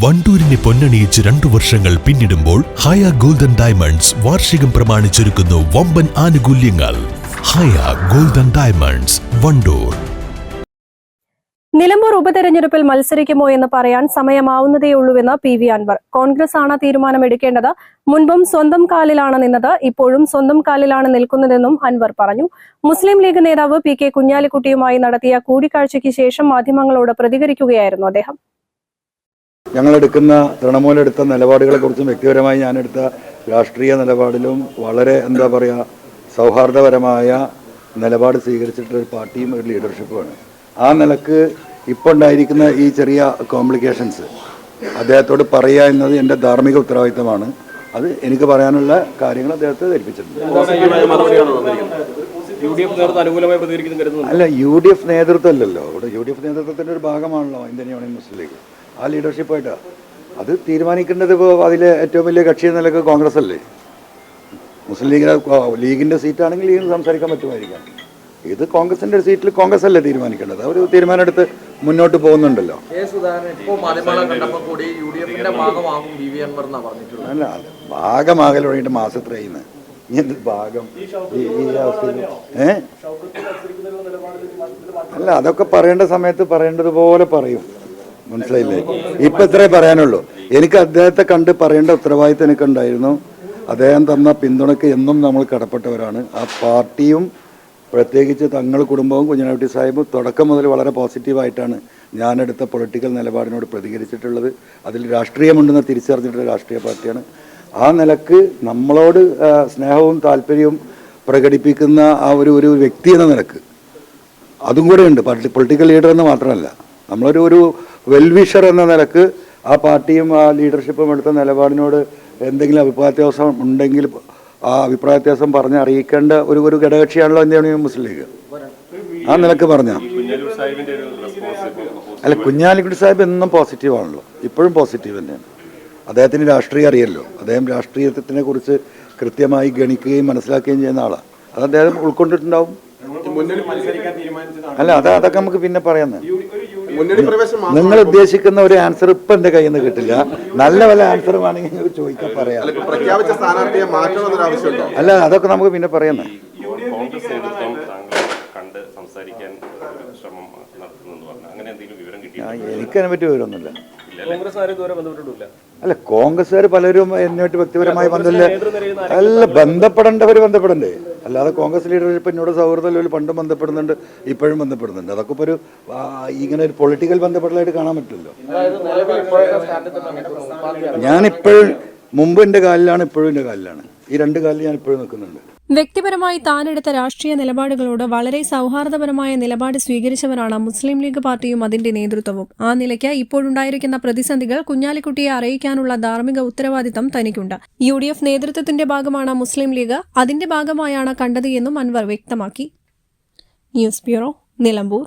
വണ്ടൂരിനെ പൊന്നണിയിച്ച് രണ്ടു വർഷങ്ങൾ പിന്നിടുമ്പോൾ ഹയ ഗോൾഡൻ ഡയമണ്ട്സ് വാർഷികം പ്രമാണിച്ചൊരുക്കുന്നു വമ്പൻ ആനുകൂല്യങ്ങൾ. Haya golden diamonds Wandoor. Nilambur ഉപതെരഞ്ഞെടുപ്പിൽ മത്സരിക്കുമോ എന്ന് പറയാൻ സമയമാവുന്നതേയുള്ളൂവെന്ന് പി വി അൻവർ. കോൺഗ്രസ് ആണ് തീരുമാനമെടുക്കേണ്ടത്. മുൻപും സ്വന്തം കാലിലാണ് നിന്നത്. ഇപ്പോഴും സ്വന്തം കാലിലാണ് നിൽക്കുന്നതെന്നും അൻവർ പറഞ്ഞു. മുസ്ലിം ലീഗ് നേതാവ് പി കെ കുഞ്ഞാലിക്കുട്ടിയുമായി നടത്തിയ കൂടിക്കാഴ്ചയ്ക്ക് ശേഷം മാധ്യമങ്ങളോട് പ്രതികരിക്കുകയായിരുന്നു അദ്ദേഹം. ഞങ്ങളെടുക്കുന്ന തൃണമൂലെടുത്ത നിലപാടുകളെ കുറിച്ചും വ്യക്തിപരമായി ഞാനെടുത്ത രാഷ്ട്രീയ നിലപാടിലും വളരെ എന്താ പറയുക സൗഹാർദ്ദപരമായ നിലപാട് സ്വീകരിച്ചിട്ടുള്ള ഒരു പാർട്ടിയും ഒരു ലീഡർഷിപ്പുമാണ് ആ നിലയ്ക്ക് ഇപ്പോൾ ഉണ്ടായിരിക്കുന്ന ഈ ചെറിയ കോംപ്ലിക്കേഷൻസ് അദ്ദേഹത്തോട് പറയുക എന്നത് എന്റെ ധാർമ്മിക ഉത്തരവാദിത്തമാണ്. അത് എനിക്ക് പറയാനുള്ള കാര്യങ്ങൾ അദ്ദേഹത്തെ ധരിപ്പിച്ചിട്ടുണ്ട്. അല്ല യു ഡി എഫ് നേതൃത്വം അല്ലല്ലോ. ഇവിടെ യു ഡി എഫ് നേതൃത്വത്തിന്റെ ഒരു ഭാഗമാണല്ലോ ഇന്ത്യൻ യൂണിയൻ മുസ്ലിം ലീഗ്. ആ ലീഡർഷിപ്പായിട്ടാണ് അത് തീരുമാനിക്കേണ്ടത് ഇപ്പോൾ അതിലെ ഏറ്റവും വലിയ കക്ഷി എന്ന നിലയ്ക്ക് കോൺഗ്രസ് അല്ലേ? മുസ്ലിം ലീഗിന് ലീഗിന്റെ സീറ്റാണെങ്കിൽ ലീഗിന് സംസാരിക്കാൻ പറ്റുമായിരിക്കാം. ഇത് കോൺഗ്രസിന്റെ ഒരു സീറ്റിൽ കോൺഗ്രസ് അല്ലേ തീരുമാനിക്കേണ്ടത്? അവർ തീരുമാനം എടുത്ത് മുന്നോട്ട് പോകുന്നുണ്ടല്ലോ. അല്ല അത് ഭാഗമാകൽ തുടങ്ങിയിട്ട് മാസത്രയുന്നത് ഇനി എന്ത് ഭാഗം? ഈ ഈ അവസ്ഥയിൽ ഏ? അല്ല അതൊക്കെ പറയേണ്ട സമയത്ത് പറയേണ്ടതുപോലെ പറയും. മനസ്സിലായില്ലേ? ഇപ്പൊ ഇത്രേ പറയാനുള്ളൂ. എനിക്ക് അദ്ദേഹത്തെ കണ്ട് പറയേണ്ട ഉത്തരവാദിത്തം എനിക്കുണ്ടായിരുന്നു. അദ്ദേഹം തന്ന പിന്തുണയ്ക്ക് എന്നും നമ്മൾ കടപ്പെട്ടവരാണ്. ആ പാർട്ടിയും പ്രത്യേകിച്ച് തങ്ങൾ കുടുംബവും കുഞ്ഞനാട്ടി സാഹിബും തുടക്കം മുതൽ വളരെ പോസിറ്റീവായിട്ടാണ് ഞാനെടുത്ത പൊളിറ്റിക്കൽ നിലപാടിനോട് പ്രതികരിച്ചിട്ടുള്ളത്. അതിൽ രാഷ്ട്രീയമുണ്ടെന്ന് തിരിച്ചറിഞ്ഞിട്ടുള്ള രാഷ്ട്രീയ പാർട്ടിയാണ്. ആ നിലയ്ക്ക് നമ്മളോട് സ്നേഹവും താല്പര്യവും പ്രകടിപ്പിക്കുന്ന ആ ഒരു ഒരു വ്യക്തി എന്ന നിലയ്ക്ക്. അതും കൂടെ ഉണ്ട്. പൊളിറ്റിക്കൽ ലീഡർ എന്ന് മാത്രമല്ല. നമ്മളൊരു ഒരു വെൽവിഷർ എന്ന നിലയ്ക്ക് ആ പാർട്ടിയും ആ ലീഡർഷിപ്പും എടുത്ത നിലപാടിനോട് എന്തെങ്കിലും അഭിപ്രായ വ്യത്യാസം ഉണ്ടെങ്കിൽ ആ അഭിപ്രായ വ്യത്യാസം പറഞ്ഞ് അറിയിക്കേണ്ട ഒരു ഒരു ഘടകക്ഷിയാണല്ലോ എന്താണ് മുസ്ലിം ലീഗ്. ആ നിലയ്ക്ക് പറഞ്ഞ. അല്ല കുഞ്ഞാലിക്കുട്ടി സാഹിബ് എന്നും പോസിറ്റീവ് ആണല്ലോ. ഇപ്പോഴും പോസിറ്റീവ് തന്നെയാണ്. അദ്ദേഹത്തിന് രാഷ്ട്രീയം അറിയല്ലോ. അദ്ദേഹം രാഷ്ട്രീയത്തിനെ കുറിച്ച് കൃത്യമായി ഗണിക്കുകയും മനസ്സിലാക്കുകയും ചെയ്യുന്ന ആളാണ് അത് അദ്ദേഹം ഉൾക്കൊണ്ടിട്ടുണ്ടാവും. അല്ല അത് അതൊക്കെ നമുക്ക് പിന്നെ പറയാം നിങ്ങൾ ഉദ്ദേശിക്കുന്ന ഒരു ആൻസർ ഇപ്പൊ എന്റെ കയ്യിൽ നിന്ന് കിട്ടില്ല. നല്ല വല്ല ആൻസർ വേണമെങ്കിൽ ചോദിക്കാൻ പറയാം. പ്രഖ്യാപിച്ച സ്ഥാനാർത്ഥിയെ മാറ്റണമെന്നൊരു ആവശ്യമുണ്ടോ? അല്ല അതൊക്കെ നമുക്ക് പിന്നെ പറയുന്നേ. കോൺഗ്രസ് നേതൃത്വം താങ്കളെ കണ്ട് സംസാരിക്കാൻ ഒരു ശ്രമം നടത്തുന്നെന്ന് പറഞ്ഞു. അങ്ങനെ എന്തെങ്കിലും വിവരം കിട്ടി എനിക്കതിനെ പറ്റി വിവരമൊന്നുമില്ല. അല്ല? കോൺഗ്രസ്സുകാർ പലരും എന്നിട്ട് വ്യക്തിപരമായി ബന്ധമില്ല. അല്ല ബന്ധപ്പെടേണ്ടവർ ബന്ധപ്പെടണ്ടേ അല്ലാതെ കോൺഗ്രസ് ലീഡർഷിപ്പ് എന്നോട് സൗഹൃദം പണ്ടും ബന്ധപ്പെടുന്നുണ്ട് ഇപ്പോഴും ബന്ധപ്പെടുന്നുണ്ട്. അതൊക്കെ ഇപ്പോൾ ഒരു ഇങ്ങനെ ഒരു പൊളിറ്റിക്കൽ ബന്ധപ്പെടലായിട്ട് കാണാൻ പറ്റില്ലല്ലോ. ഞാനിപ്പോഴും മുമ്പ് എന്റെ കാലിലാണ് ഇപ്പോഴും എന്റെ കാലിലാണ്. ഈ രണ്ട് കാലിൽ ഞാൻ ഇപ്പോഴും നിൽക്കുന്നുണ്ട്. വ്യക്തിപരമായി താനെടുത്ത രാഷ്ട്രീയ നിലപാടുകളോട് വളരെ സൗഹാർദ്ദപരമായ നിലപാട് സ്വീകരിച്ചവരാണ് മുസ്ലിം ലീഗ് പാർട്ടിയും അതിന്റെ നേതൃത്വവും. ആ നിലയ്ക്ക് ഇപ്പോഴുണ്ടായിരിക്കുന്ന പ്രതിസന്ധികൾ കുഞ്ഞാലിക്കുട്ടിയെ അറിയിക്കാനുള്ള ധാർമ്മിക ഉത്തരവാദിത്തം തനിക്കുണ്ട്. യു ഡി എഫ് നേതൃത്വത്തിന്റെ ഭാഗമാണ് മുസ്ലിം ലീഗ്. അതിന്റെ ഭാഗമായാണ് കണ്ടത് എന്നും അൻവർ വ്യക്തമാക്കി. News bureau Nilambur.